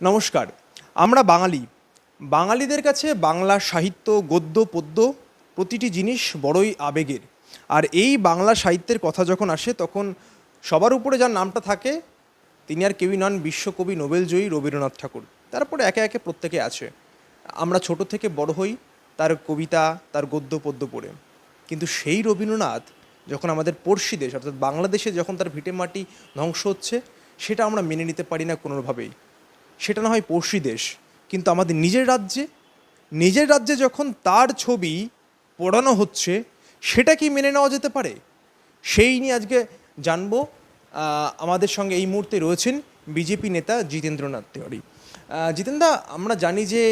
নমস্কার, আমরা বাঙালি। বাঙালিদের কাছে বাংলা সাহিত্য, গদ্য, পদ্য প্রতিটি জিনিস বড়ই আবেগের। আর এই বাংলা সাহিত্যের কথা যখন আসে, তখন সবার উপরে যার নামটা থাকে, তিনি আর কেউই নন বিশ্বকবি, নোবেলজয়ী রবীন্দ্রনাথ ঠাকুর। তারপরে একে একে প্রত্যেকে আছে। আমরা ছোট থেকে বড় হই, তার কবিতা, তার গদ্য, পদ্য পড়ে। কিন্তু সেই রবীন্দ্রনাথ যখন আমাদের পড়শি দেশ, অর্থাৎ বাংলাদেশে যখন তার ভিটে মাটি ধ্বংস হচ্ছে, সেটা আমরা মেনে নিতে পারি না কোনোভাবেই। সেটা না হয় পড়শি দেশ, কিন্তু আমাদের নিজের রাজ্যে নিজের রাজ্যে যখন তার ছবি পড়ানো হচ্ছে, সেটা কি মেনে নেওয়া যেতে পারে? সেই নিয়ে আজকে জানব আমাদের সঙ্গে এই মুহূর্তে রয়েছেন বিজেপি নেতা জিতেন্দ্রনাথ তেওয়ারি। জিতেনদা আমরা জানি যে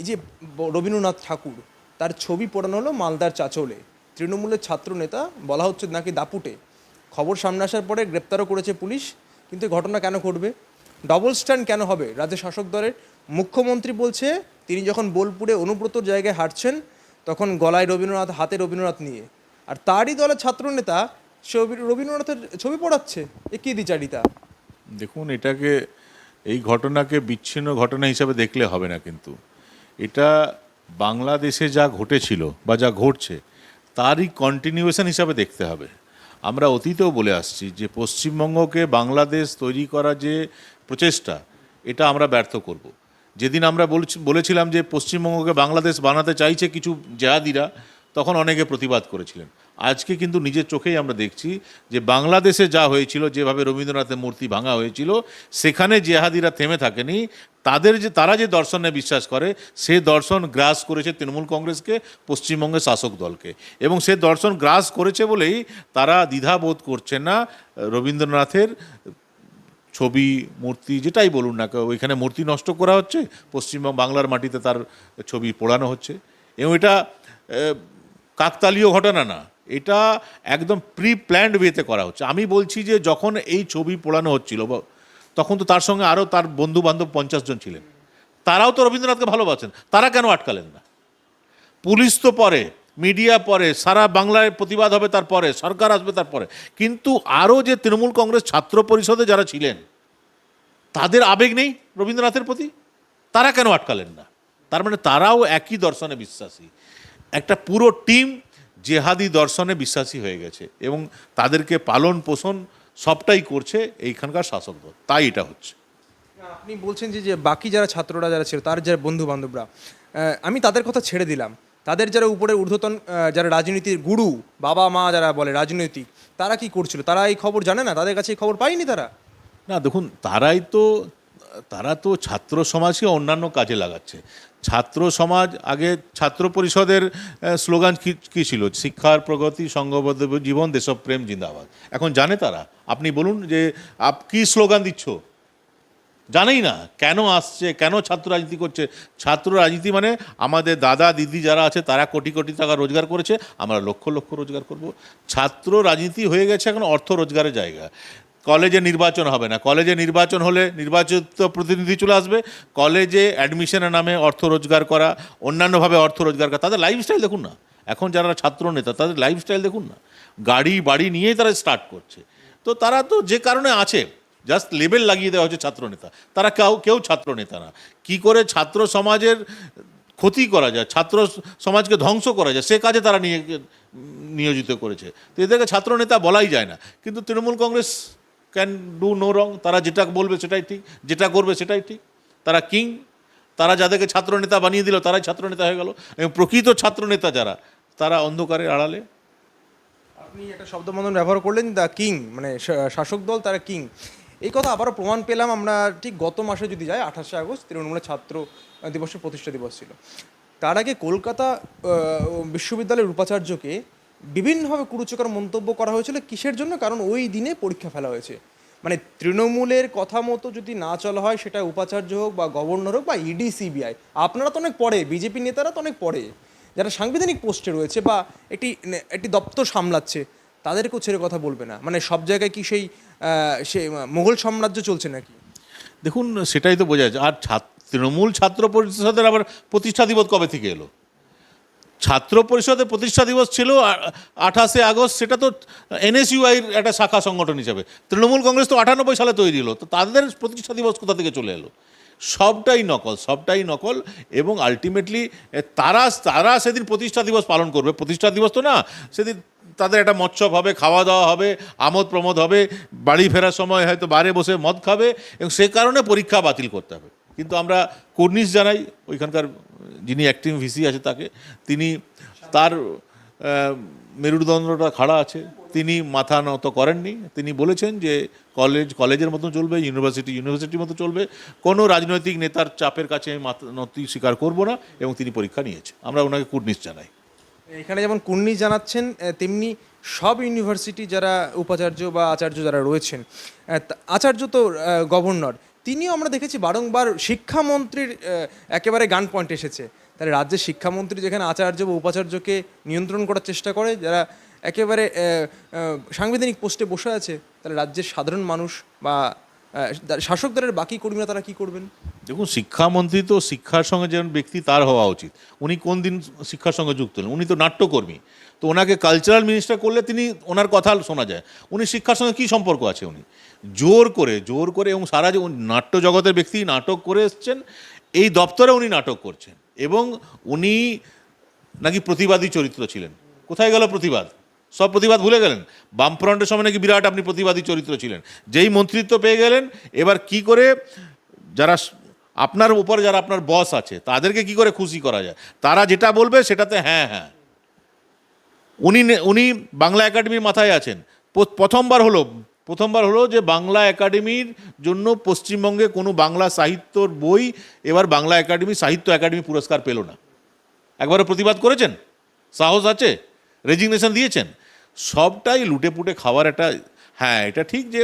এই যে রবীন্দ্রনাথ ঠাকুর, তার ছবি পড়ানো হলো মালদার চাচলে। তৃণমূলের ছাত্র নেতা, বলা হচ্ছে নাকি দাপুটে। খবর সামনে আসার পরে গ্রেপ্তারও করেছে পুলিশ, কিন্তু ঘটনা কেন ঘটবে? ডবল স্ট্যান্ড কেন হবে? রাজ্য শাসক দলের মুখ্যমন্ত্রী বলছে, তিনি যখন বোলপুরে অনুব্রতর জায়গায় হাঁটছেন, তখন গলায় রবীন্দ্রনাথ, হাতে রবীন্দ্রনাথ নিয়ে। আর তারই দলের ছাত্রনেতা সে রবি- রবীন্দ্রনাথের ছবি পড়াচ্ছে, এ কী দ্বিচারিতা? দেখুন, এটাকে, এই ঘটনাকে বিচ্ছিন্ন ঘটনা হিসাবে দেখলে হবে না কিন্তু। এটা বাংলাদেশে যা ঘটেছিল বা যা ঘটছে, তারই কন্টিনিউয়েশন হিসাবে দেখতে হবে। আমরা অতীতেও বলে আসছি যে পশ্চিমবঙ্গকে বাংলাদেশ তৈরি করা যে প্রচেষ্টা, এটা আমরা ব্যর্থ করব। যেদিন আমরা বলেছিলাম যে পশ্চিমবঙ্গকে বাংলাদেশ বানাতে চাইছে কিছু জেহাদিরা, তখন অনেকে প্রতিবাদ করেছিলেন। আজকে কিন্তু নিজের চোখেই আমরা দেখছি যে বাংলাদেশে যা হয়েছিল, যেভাবে রবীন্দ্রনাথের মূর্তি ভাঙা হয়েছিল, সেখানে জেহাদিরা থেমে থাকেনি। তাদের যে, তারা যে দর্শনে বিশ্বাস করে, সে দর্শন গ্রাস করেছে তৃণমূল কংগ্রেসকে, পশ্চিমবঙ্গের শাসক দলকে। এবং সে দর্শন গ্রাস করেছে বলেই তারা দ্বিধাবোধ করছে না রবীন্দ্রনাথের ছবি, মূর্তি, যেটাই বলুন না ওইখানে মূর্তি নষ্ট করা হচ্ছে, পশ্চিমবঙ্গ, বাংলার মাটিতে তার ছবি পোড়ানো হচ্ছে। এবং এটা কাকতালীয় ঘটনা না, এটা একদম প্রি প্ল্যান্ড ওয়েতে করা হচ্ছে। আমি বলছি যে যখন এই ছবি পোড়ানো হচ্ছিল তখন তো তার সঙ্গে আরও তার বন্ধু বান্ধব পঞ্চাশ জন ছিলেন। তারাও তো রবীন্দ্রনাথকে ভালোবাসেন, তারা কেন আটকালেন না? পুলিশ তো পরে মিডিয়া পরে, সারা বাংলায় প্রতিবাদ হবে তারপরে সরকার আসবে তারপরে কিন্তু আরও যে তৃণমূল কংগ্রেস ছাত্র পরিষদে যারা ছিলেন, তাদের আবেগ নেই রবীন্দ্রনাথের প্রতি? তারা কেন আটকালেন না? তার মানে তারাও একই দর্শনে বিশ্বাসী। একটা পুরো টিম জেহাদি দর্শনে বিশ্বাসী হয়ে গেছে এবং তাদেরকে পালন পোষণ সবটাই করছে এইখানকার শাসক দল। তাই এটা হচ্ছে। আপনি বলছেন যে বাকি যারা ছাত্ররা যারা ছিল, তার যারা বন্ধু বান্ধবরা আমি তাদের কথা ছেড়ে দিলাম। তাদের যারা উপরে ঊর্ধ্বতন যারা রাজনীতির গুরু, বাবা মা যারা বলে রাজনৈতিক, তারা কি করছিল? তারা এই খবর জানে না? তাদের কাছে এই খবর পায়নি তারা? না, দেখুন, তারাই তো, তারা তো ছাত্র সমাজকে অন্যান্য কাজে লাগাচ্ছে। ছাত্র সমাজ, আগে ছাত্র পরিষদের স্লোগান কি ছিল? শিক্ষার প্রগতি সংঘবদ্ধ জীবন, দেশপ্রেম, জিন্দাবাদ। এখন জানে তারা। আপনি বলুন যে, আপ, কি স্লোগান দিচ্ছ? জানেই না কেন আসছে, কেন ছাত্র রাজনীতি করছে। ছাত্র রাজনীতি মানে আমাদের দাদা, দিদি যারা আছে, তারা কোটি কোটি টাকা রোজগার করেছে, আমরা লক্ষ লক্ষ রোজগার করব। ছাত্র রাজনীতি হয়ে গেছে এখন অর্থ রোজগারের জায়গা। কলেজে নির্বাচন হবে না। কলেজে নির্বাচন হলে নির্বাচিত প্রতিনিধি চলে আসবে। কলেজে অ্যাডমিশনের নামে অর্থ রোজগার করা, অন্যান্যভাবে অর্থ রোজগার করা। তাদের লাইফস্টাইল দেখুন না। এখন যারা ছাত্র নেতা, তাদের লাইফস্টাইল দেখুন না। গাড়ি, বাড়ি নিয়েই তারা স্টার্ট করছে। তো তারা তো যে কারণে আছে জাস্ট লেবেল লাগিয়ে দেওয়া হচ্ছে ছাত্র নেতা। তারা কেউ কেউ ছাত্র নেতা না। কি করে ছাত্র সমাজের ক্ষতি করা যায়, ছাত্র সমাজকে ধ্বংস করা যায়, সে কাজে তারা নিয়ে, নিয়োজিত করেছে। তো এদেরকে ছাত্র নেতা বলাই যায় না। কিন্তু Trinamool Congress can do no wrong তারা যেটা বলবে সেটাই ঠিক, যেটা করবে সেটাই ঠিক। তারা কিং তারা যাদেরকে ছাত্র নেতা বানিয়ে দিল, তারাই ছাত্র নেতা হয়ে গেল। এবং প্রকৃত ছাত্র নেতা যারা, তারা অন্ধকারের আড়ালে। আপনি একটা শব্দ শব্দবন্ধন ব্যবহার করলেন দ্য কিং মানে শাসক দল, তারা কিং এই কথা আবারও প্রমাণ পেলাম আমরা ঠিক গত মাসে যদি যাই, আঠাশে আগস্ট তৃণমূলের ছাত্র দিবসের প্রতিষ্ঠা দিবস ছিল। তার আগে কলকাতা বিশ্ববিদ্যালয়ের উপাচার্যকে বিভিন্নভাবে কুরুচকর মন্তব্য করা হয়েছিল কিসের জন্য? কারণ ওই দিনে পরীক্ষা ফেলা হয়েছে। মানে তৃণমূলের কথা মতো যদি না চলা হয়, সেটা উপাচার্য হোক বা গভর্নর হোক বা ইডি, সিবিআই। আপনারা তো অনেক পরে বিজেপি নেতারা তো অনেক পরে যারা সাংবিধানিক পোস্টে রয়েছে বা একটি একটি দপ্তর সামলাচ্ছে তাদেরকেও ছেড়ে কথা বলবে না। মানে সব জায়গায় কি সেই সে মোগল সাম্রাজ্য চলছে নাকি? দেখুন, সেটাই তো বোঝা যাচ্ছে আর ছাত্র, তৃণমূল ছাত্র পরিষদের আবার প্রতিষ্ঠা দিবস কবে থেকে এলো? ছাত্র পরিষদের প্রতিষ্ঠা দিবস ছিল আঠাশে আগস্ট। সেটা তো এনএসইউআইয়ের একটা শাখা সংগঠন হিসাবে। তৃণমূল কংগ্রেস তো আটানব্বই সালে তৈরি হলো। তো তাদের প্রতিষ্ঠা দিবস কোথা থেকে চলে এলো? সবটাই নকল সবটাই নকল। এবং আলটিমেটলি তারা তারা সেদিন প্রতিষ্ঠা দিবস পালন করবে। প্রতিষ্ঠা দিবস তো না, সেদিন তাদের একটা মৎসব হবে খাওয়া দাওয়া হবে আমোদ প্রমোদ হবে, বাড়ি ফেরার সময় হয়তো বারে বসে মদ খাবে এবং সে কারণে পরীক্ষা বাতিল করতে হবে। কিন্তু আমরা কর্নিশ জানাই, ওইখানকার যিনি অ্যাক্টিং ভিসি আছে তাকে, তিনি তার মেরুদণ্ডটা খাড়া আছে, তিনি মাথা নত করেননি, তিনি বলেছেন যে কলেজ, কলেজের মতো চলবে, ইউনিভার্সিটি, ইউনিভার্সিটির মতো চলবে, কোনো রাজনৈতিক নেতার চাপের কাছে আমি মাথা নতি স্বীকার করব না এবং তিনি পরীক্ষা নিয়েছে আমরা ওনাকে কুর্নিশ জানাই। এখানে যেমন কুর্নি জানাচ্ছেন তেমনি সব ইউনিভার্সিটি যারা উপাচার্য বা আচার্য যারা রয়েছেন আচার্য তো গভর্নর, তিনিও আমরা দেখেছি বারংবার শিক্ষামন্ত্রীর একেবারে গান পয়েন্ট এসেছে। তাহলে রাজ্যের শিক্ষামন্ত্রী যেখানে আচার্য বা উপাচার্যকে নিয়ন্ত্রণ করার চেষ্টা করে, যারা একেবারে সাংবিধানিক পোস্টে বসে আছে, তাহলে রাজ্যের সাধারণ মানুষ বা শাসক দলের বাকি কর্মীরা তারা কী করবেন? দেখুন, শিক্ষামন্ত্রী তো শিক্ষার সঙ্গে যেমন ব্যক্তি তার হওয়া উচিত। উনি কোন দিন শিক্ষার সঙ্গে যুক্ত হলেন? উনি তো নাট্যকর্মী। তো ওনাকে কালচারাল মিনিস্টার করলে তিনি ওনার কথা শোনা যায়। উনি শিক্ষার সঙ্গে কী সম্পর্ক আছে উনি? জোর করে জোর করে এবং সারা যে নাট্য জগতের ব্যক্তি নাটক করে এসছেন, এই দপ্তরে উনি নাটক করছেন এবং উনি নাকি প্রতিবাদী চরিত্র ছিলেন। কোথায় গেল প্রতিবাদ? সব প্রতিবাদ ভুলে গেলেন? বামফ্রন্টের সময় নাকি বিরাট আপনি প্রতিবাদী চরিত্র ছিলেন। যেই মন্ত্রিত্ব পেয়ে গেলেন, এবার কি করে যারা আপনার উপর যারা আপনার বস আছে, তাদেরকে কি করে খুশি করা যায়? তারা যেটা বলবে সেটাতে হ্যাঁ হ্যাঁ। উনি উনি বাংলা একাডেমির মাথায় আছেন। প্রথমবার হলো প্রথমবার হলো যে বাংলা একাডেমির জন্য পশ্চিমবঙ্গে কোনো বাংলা সাহিত্যর বই, এবার বাংলা একাডেমি, সাহিত্য একাডেমি পুরস্কার পেল না। একবারও প্রতিবাদ করেছেন? সাহস আছে? রেজিগনেশন দিয়েছেন? সবটাই লুটে পুটে খাওয়ার একটা হ্যাঁ এটা ঠিক যে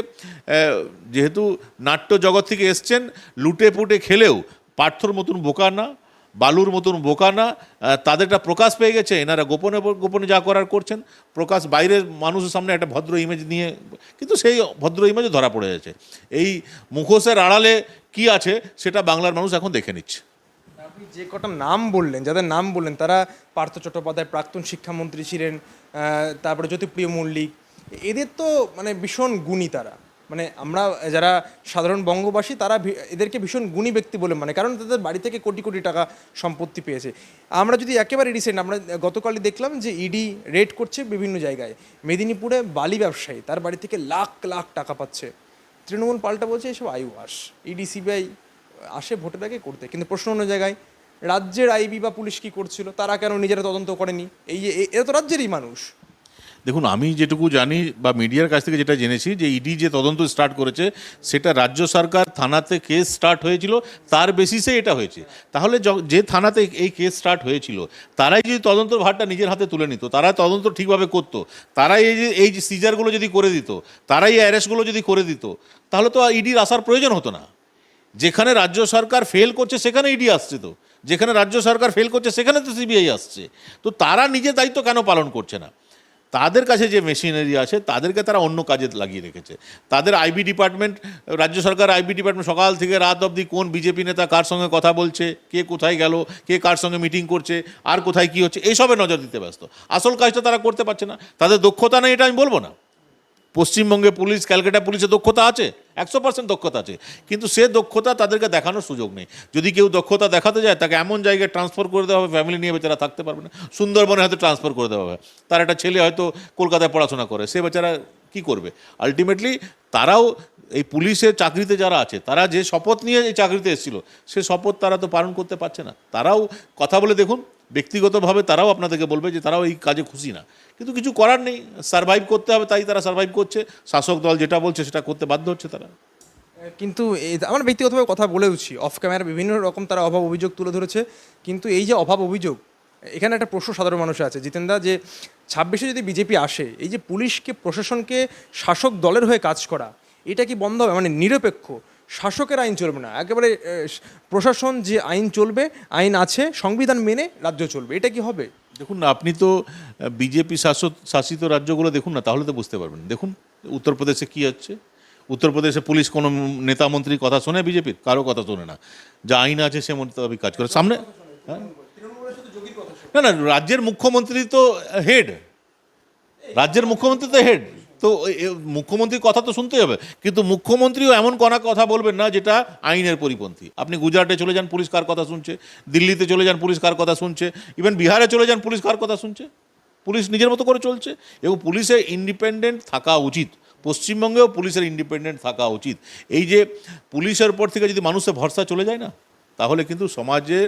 যেহেতু নাট্য জগৎ থেকে এসছেন, লুটে পুটে খেলেও পার্থর মতন বোকা না, বালুর মতন বোকা না তাদেরটা প্রকাশ পেয়ে গেছে, এনারা গোপনে গোপনে যা করার করছেন, প্রকাশ, বাইরের মানুষের সামনে একটা ভদ্র ইমেজ নিয়ে, কিন্তু সেই ভদ্র ইমেজে ধরা পড়ে যাচ্ছে এই মুখোশের আড়ালে কি আছে, সেটা বাংলার মানুষ এখন দেখে নিচ্ছে। আপনি যে কটা নাম বললেন, যাদের নাম বললেন, তারা পার্থ চট্টোপাধ্যায়, প্রাক্তন শিক্ষামন্ত্রী ছিলেন তারপরে জ্যোতিপ্রিয় মল্লিক এদের তো মানে ভীষণ গুণী তারা। মানে আমরা যারা সাধারণ বঙ্গবাসী, তারা এদেরকে ভীষণ গুণী ব্যক্তি বলে মানে কারণ তাদের বাড়ি থেকে কোটি কোটি টাকা সম্পত্তি পেয়েছে। আমরা যদি একেবারে রিসেন্ট আমরা গতকালই দেখলাম যে ইডি রেড করছে বিভিন্ন জায়গায়। মেদিনীপুরে বালি ব্যবসায়ী, তার বাড়ি থেকে লাখ লাখ টাকা পাচ্ছে। তৃণমূল পাল্টা বলছে এসব আইওয়াস ইডি সিবিআই আসে ভোটের আগে করতে। কিন্তু প্রশ্ন অন্য জায়গায়, রাজ্যের আইবি বা পুলিশ কি করছিল? তারা কেন নিজেরা তদন্ত করেনি? এই এরা তো রাজ্যেরই মানুষ। দেখুন, আমি যেটুকু জানি বা মিডিয়ার কাছ থেকে যেটা জেনেছি যে ইডি যে তদন্ত স্টার্ট করেছে, সেটা রাজ্য সরকার থানাতে কেস স্টার্ট হয়েছিল, তার বেসিসে এটা হয়েছে। তাহলে যে থানাতে এই কেস স্টার্ট হয়েছিল, তারাই যদি তদন্ত ভারটা নিজের হাতে তুলে নিত, তারা তদন্ত ঠিকভাবে করত, তারাই এই যে, এই সিজারগুলো যদি করে দিত, তারাই এই অ্যারেস্টগুলো যদি করে দিত, তাহলে তো ইডির আসার প্রয়োজন হতো না। যেখানে রাজ্য সরকার ফেল করছে, সেখানে ইডি আসছে তো। যেখানে রাজ্য সরকার ফেল করছে, সেখানে তো সিবিআই আসছে। তো তারা নিজের দায়িত্ব কেন পালন করছে না? তাদের কাছে যে মেশিনারি আছে, তাদেরকে তারা অন্য কাজে লাগিয়ে রেখেছে। তাদের আইবি ডিপার্টমেন্ট রাজ্য সরকার আইবি ডিপার্টমেন্ট সকাল থেকে রাত অবধি কোন বিজেপি নেতা কার সঙ্গে কথা বলছে, কে কোথায় গেল, কে কার সঙ্গে মিটিং করছে, আর কোথায় কি হচ্ছে এইসবে নজর দিতে ব্যস্ত। আসল কাজটা তারা করতে পারছে না। তাদের দক্ষতা নেই, এটা আমি বলব না। পশ্চিমবঙ্গে পুলিশ, ক্যালকাটা পুলিশের দক্ষতা আছে। একশো পার্সেন্ট দক্ষতা আছে। কিন্তু সে দক্ষতা তাদেরকে দেখানোর সুযোগ নেই। যদি কেউ দক্ষতা দেখাতে যায়, তাকে এমন জায়গায় ট্রান্সফার করে দেওয়া হবে ফ্যামিলি নিয়ে বেচারা থাকতে পারবে না। সুন্দরবনে হয়তো ট্রান্সফার করে দেওয়া হবে। তার একটা ছেলে হয়তো কলকাতায় পড়াশোনা করে, সে বেচারা কি করবে? আলটিমেটলি তারাও এই পুলিশের চাকরিতে যারা আছে, তারা যে শপথ নিয়ে এই চাকরিতে এসেছিল, সে শপথ তারা তো পালন করতে পারছে না। তারাও কথা বলে দেখুন ব্যক্তিগতভাবে তারাও আপনাদেরকে বলবে যে তারাও এই কাজে খুশি না। কিন্তু কিছু করার নেই সার্ভাইভ করতে হবে, তাই তারা সার্ভাইভ করছে, শাসক দল যেটা বলছে সেটা করতে বাধ্য হচ্ছে তারা। কিন্তু আমার ব্যক্তিগতভাবে কথা বলেওছি অফ ক্যামেরা বিভিন্ন রকম তারা অভাব অভিযোগ তুলে ধরেছে, কিন্তু এই যে অভাব অভিযোগ, এখানে একটা প্রশ্ন সাধারণ মানুষ আছে জিতেনদা যে ছাব্বিশে যদি বিজেপি আসে, এই যে পুলিশকে, প্রশাসনকে শাসক দলের হয়ে কাজ করা, এটা কি বন্ধ হবে? মানে নিরপেক্ষ শাসকের আইন চলবে না। একেবারে প্রশাসন যে আইন চলবে, আইন আছে, সংবিধান মেনে রাজ্য চলবে। এটা কি হবে? দেখুন না, আপনি তো বিজেপি শাসক শাসিত রাজ্যগুলো দেখুন না, তাহলে তো বুঝতে পারবেন। দেখুন, উত্তরপ্রদেশে কি হচ্ছে? উত্তরপ্রদেশে পুলিশ কোনো নেতা মন্ত্রীর কথা শোনে বিজেপির? কারও কথা শোনে না। যা আইন আছে, সে মোতাবেক কাজ করে। সামনে হ্যাঁ? না না, রাজ্যের মুখ্যমন্ত্রী তো হেড। রাজ্যের মুখ্যমন্ত্রী তো হেড। তো মুখ্যমন্ত্রীর কথা তো শুনতেই হবে। কিন্তু মুখ্যমন্ত্রীও এমন কোনো কথা বলবেন না, যেটা আইনের পরিপন্থী। আপনি গুজরাটে চলে যান, পুলিশ কার কথা শুনছে? দিল্লিতে চলে যান, পুলিশ কার কথা শুনছে? ইভেন বিহারে চলে যান, পুলিশ কার কথা শুনছে? পুলিশ নিজের মতো করে চলছে? এবং পুলিশের ইন্ডিপেন্ডেন্ট থাকা উচিত। পশ্চিমবঙ্গেও পুলিশের ইন্ডিপেন্ডেন্ট থাকা উচিত। এই যে পুলিশের উপর থেকে যদি মানুষের ভরসা চলে যায় না, তাহলে কিন্তু সমাজে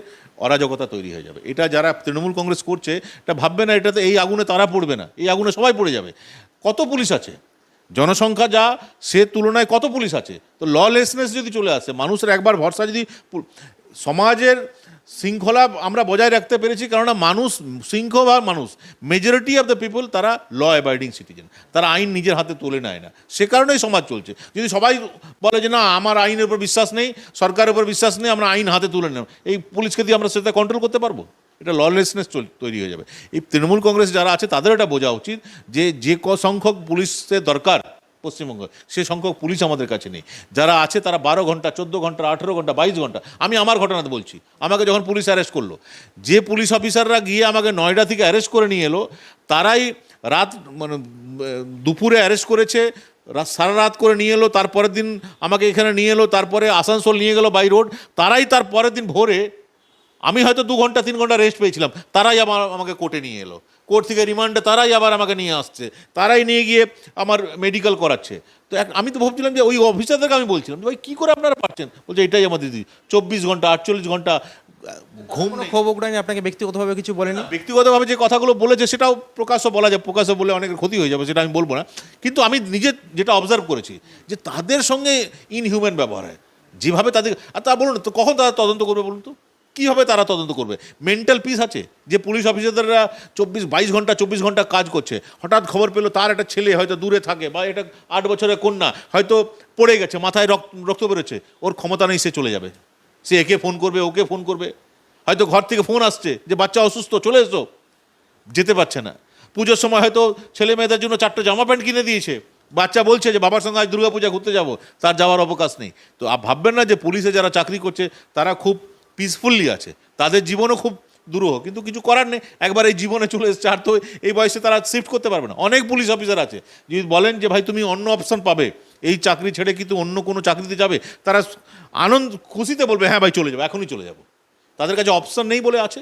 অরাজকতা তৈরি হয়ে যাবে। এটা যারা তৃণমূল কংগ্রেস করছে, এটা ভাববে না এটাতে এই আগুনে তারা পড়বে না, এই আগুনে সবাই পড়ে যাবে। কত পুলিশ আছে? জনসংখ্যা যা, সে তুলনায় কত পুলিশ আছে? তো ললেসনেস যদি চলে আসে, মানুষের একবার ভরসা যদি সমাজের শৃঙ্খলা আমরা বজায় রাখতে পেরেছি, কেননা মানুষ শৃঙ্খলা মানুষ। মেজরিটি অফ দ্য পিপল তারা ল অ্যাবাইডিং সিটিজেন তারা আইন নিজের হাতে তুলে নেয় না। সে কারণেই সমাজ চলছে। যদি সবাই বলে যে, না, আমার আইনের উপর বিশ্বাস নেই, সরকারের উপর বিশ্বাস নেই, আমরা আইন হাতে তুলে নেব। এই পুলিশকে দিয়ে আমরা সেটা কন্ট্রোল করতে পারব? এটা ললেসনেস তৈরি হয়ে যাবে। এই তৃণমূল কংগ্রেস যারা আছে, তাদের এটা বোঝা উচিত যে যে ক সংখ্যক পুলিশের দরকার পশ্চিমবঙ্গ, সে সংখ্যক পুলিশ আমাদের কাছে নেই। যারা আছে তারা বারো ঘণ্টা, চোদ্দ ঘণ্টা, আঠেরো ঘণ্টা, বাইশ ঘণ্টা, আমি আমার ঘটনাতে বলছি। আমাকে যখন পুলিশ অ্যারেস্ট করল, যে পুলিশ অফিসাররা গিয়ে আমাকে নয়ডা থেকে অ্যারেস্ট করে নিয়ে এলো, তারাই রাত মানে দুপুরে অ্যারেস্ট করেছে সারা রাত করে নিয়ে এলো, তারপরের দিন আমাকে এখানে নিয়ে এলো, তারপরে আসানসোল নিয়ে গেলো বাই রোড তারাই তার পরের দিন ভোরে আমি হয়তো দু ঘণ্টা, তিন ঘণ্টা রেস্ট পেয়েছিলাম, তারাই আমার আমাকে কোর্টে নিয়ে এলো। কোর্ট থেকে রিমান্ডে তারাই আবার আমাকে নিয়ে আসছে তারাই নিয়ে গিয়ে আমার মেডিকেল করাচ্ছে। তো এক- আমি তো ভাবছিলাম যে ওই অফিসারদেরকে আমি বলছিলাম ভাই কী করে আপনারা পারছেন? বলছে এটাই আমার দিদি চব্বিশ ঘণ্টা আটচল্লিশ ঘণ্টা ঘুম কোনো নেই। আপনাকে ব্যক্তিগতভাবে কিছু বলেনি? ব্যক্তিগতভাবে যে কথাগুলো বলেছে সেটাও প্রকাশ্য বলা যায় প্রকাশ্য বলে অনেকের ক্ষতি হয়ে যাবে সেটা আমি বলব না। কিন্তু আমি নিজে যেটা অবজার্ভ করেছি যে তাদের সঙ্গে ইনহিউম্যান ব্যবহার হয়। যেভাবে তাদের আর তা বলুন তো কখন তারা তদন্ত করবে বলুন তো? কীভাবে তারা তদন্ত করবে? মেন্টাল পিস আছে যে পুলিশ অফিসাররা চব্বিশ, বাইশ ঘণ্টা, চব্বিশ ঘণ্টা কাজ করছে। হঠাৎ খবর পেল তার একটা ছেলে হয়তো দূরে থাকে বা এটা আট বছরের কন্যা, হয়তো পড়ে গেছে, মাথায় রক্ত রক্ত বেরোচ্ছে। ওর ক্ষমতা নেই, সে চলে যাবে। সে একে ফোন করবে, ওকে ফোন করবে। হয়তো ঘর থেকে ফোন আসছে যে, বাচ্চা অসুস্থ, চলে এসো। যেতে পারছে না। পুজোর সময় হয়তো ছেলে মেয়েদের জন্য চারটে জামা প্যান্ট কিনে দিয়েছে। বাচ্চা বলছে যে, বাবার সঙ্গে আজ দুর্গা পূজা ঘুরতে যাব। তার যাওয়ার অবকাশ নেই। তো ভাববেন না যে, পুলিশে যারা চাকরি করছে, তারা খুব পিসফুল্লি আছে। তাদের জীবনও খুব দুরূহ, কিন্তু কিছু করার নেই। একবার এই জীবনে চলে এসছে, আর তো এই বয়সে তারা শিফট করতে পারবে না। অনেক পুলিশ অফিসার আছে যদি বলেন যে, ভাই, তুমি অন্য অপশন পাবে। এই চাকরি ছেড়ে কিন্তু অন্য কোনো চাকরিতে যাবে? তারা আনন্দ, খুশিতে বলবে হ্যাঁ ভাই, চলে যাব, এখনই চলে যাব। তাদের কাছে অপশন নেই বলে আছে।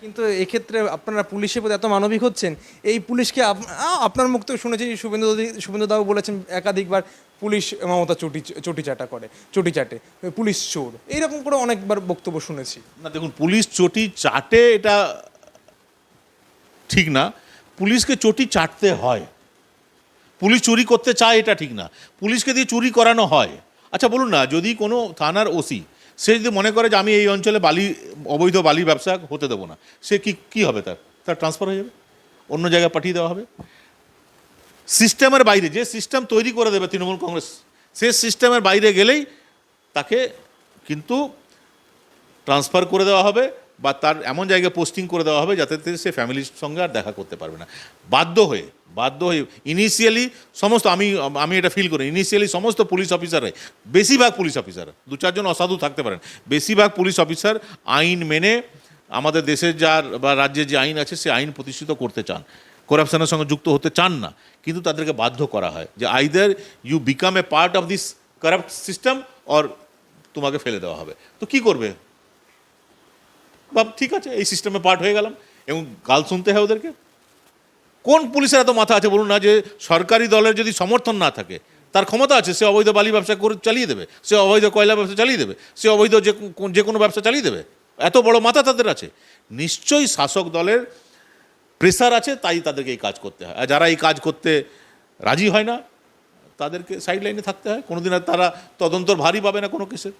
কিন্তু এক্ষেত্রে আপনারা পুলিশের প্রতি এত মানবিক হচ্ছেন, এই পুলিশকে আপ- আপনার মুখ থেকে শুনেছি শুভেন্দু শুভেন্দু দাও বলেছেন একাধিকবার পুলিশ মমতা চটি চটি চাটা করে, চটি চাটে, পুলিশ চোর, এইরকম করে অনেকবার বক্তব্য শুনেছি। না, দেখুন, পুলিশ চটি চাটে এটা ঠিক না, পুলিশকে চটি চাটতে হয়। পুলিশ চুরি করতে চায় এটা ঠিক না, পুলিশকে দিয়ে চুরি করানো হয়। আচ্ছা বলুন না, যদি কোনো থানার ওসি সে যদি মনে করে যে আমি এই অঞ্চলে বালি, অবৈধ বালি ব্যবসা হতে দেবো না, সে কি কি হবে তার? তার ট্রান্সফার হয়ে যাবে? অন্য জায়গায় পাঠিয়ে দেওয়া হবে? সিস্টেমের বাইরে, যে সিস্টেম তৈরি করে দেবে তৃণমূল কংগ্রেস, সে সিস্টেমের বাইরে গেলেই তাকে কিন্তু ট্রান্সফার করে দেওয়া হবে। বা তার এমন জায়গায় পোস্টিং করে দেওয়া হবে যাতে সে ফ্যামিলির সঙ্গে আর দেখা করতে পারবে না। বাধ্য হয়ে বাধ্য হয়ে ইনিশিয়ালি সমস্ত আমি আমি এটা ফিল করি ইনিশিয়ালি সমস্ত পুলিশ অফিসাররাই বেশিরভাগ পুলিশ অফিসার দু চারজন অসাধু থাকতে পারেন, বেশিরভাগ পুলিশ অফিসার আইন মেনে আমাদের দেশের যার বা রাজ্যের যে আইন আছে, সে আইন প্রতিষ্ঠিত করতে চান। করাপশনের সঙ্গে যুক্ত হতে চান না, কিন্তু তাদেরকে বাধ্য করা হয় যে either you become a part of this corrupt system or তোমাকে ফেলে দেওয়া হবে। তো কি করবে? বা ঠিক আছে, এই সিস্টেমে পার্ট হয়ে গেলাম। এবং গাল শুনতে হয় ওদেরকে। কোন পুলিশের এত মাথা আছে বলুন না যে, সরকারি দলের যদি সমর্থন না থাকে, তার ক্ষমতা আছে, সে অবৈধ বালি ব্যবসা করে চালিয়ে দেবে, সে অবৈধ কয়লা ব্যবসা চালিয়ে দেবে, সে অবৈধ যে যে কোনো ব্যবসা চালিয়ে দেবে। এত বড় মাথা তাদের আছে। নিশ্চয়ই শাসক দলের প্রেসার আছে, তাই তাদেরকে এই কাজ করতে হয়। আর যারা এই কাজ করতে রাজি হয় না, তাদেরকে সাইড লাইনে থাকতে হয়। কোনোদিন আর তারা তদন্তর ভারী পাবে না কোনো কেসের।